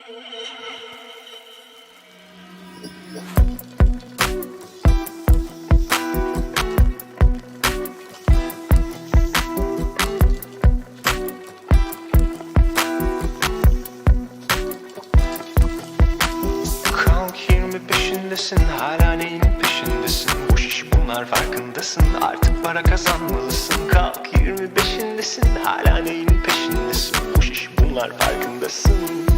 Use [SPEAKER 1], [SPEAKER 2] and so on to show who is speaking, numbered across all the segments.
[SPEAKER 1] Kalk 25'indesin hala neyin peşindesin? Boş iş bunlar farkındasın. Artık para kazanmalısın. Kalk 25'indesin hala neyin peşindesin? Boş iş bunlar farkındasın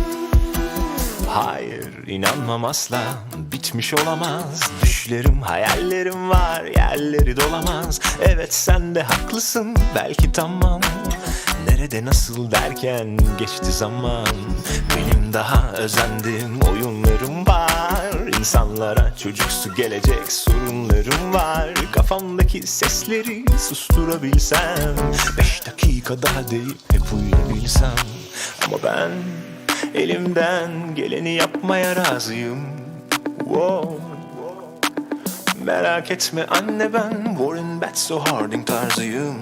[SPEAKER 1] Hayır inanmam asla. Bitmiş olamaz. Düşlerim hayallerim var. Yerleri dolamaz. Evet sen de haklısın. Belki tamam. Nerede nasıl derken geçti zaman. Benim daha özendiğim oyunlarım var. İnsanlara çocuksu gelecek sorunlarım var. Kafamdaki sesleri susturabilsem Beş dakika daha deyip hep uyuyabilsem. Ama ben elimden geleni yapmaya razıyım Wow. Merak etme anne ben Warren Batso Harding tarzıyım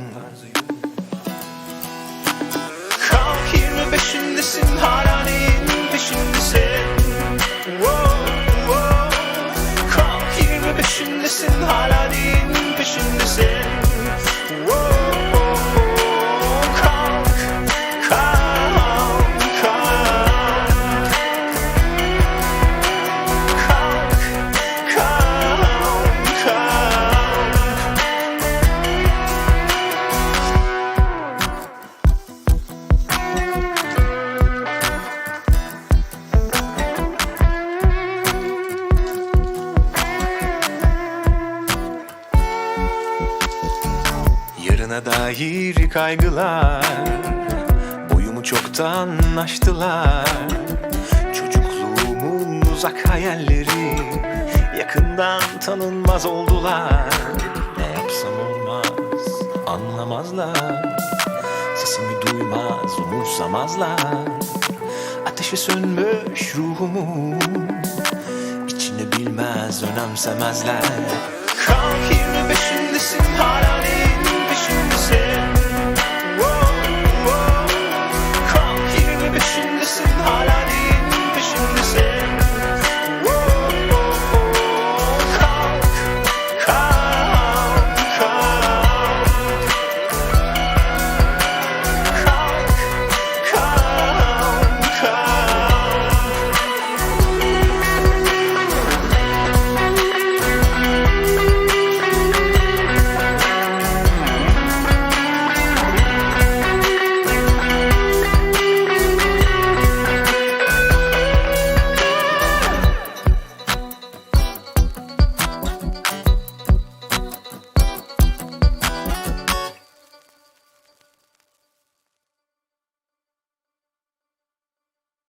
[SPEAKER 1] Kalk 25'indesin hala neyin peşindesin Wow, wow. Kalk 25'indesin hala Yarına dair kaygılar. Boyumu çoktan aştılar. Çocukluğumun uzak hayalleri Yakından tanınmaz oldular. Ne yapsam olmaz anlamazlar. Sesimi duymaz umursamazlar. Ateşi sönmüş ruhumun İçini bilmez önemsemezler. Kalk 25'indesin hala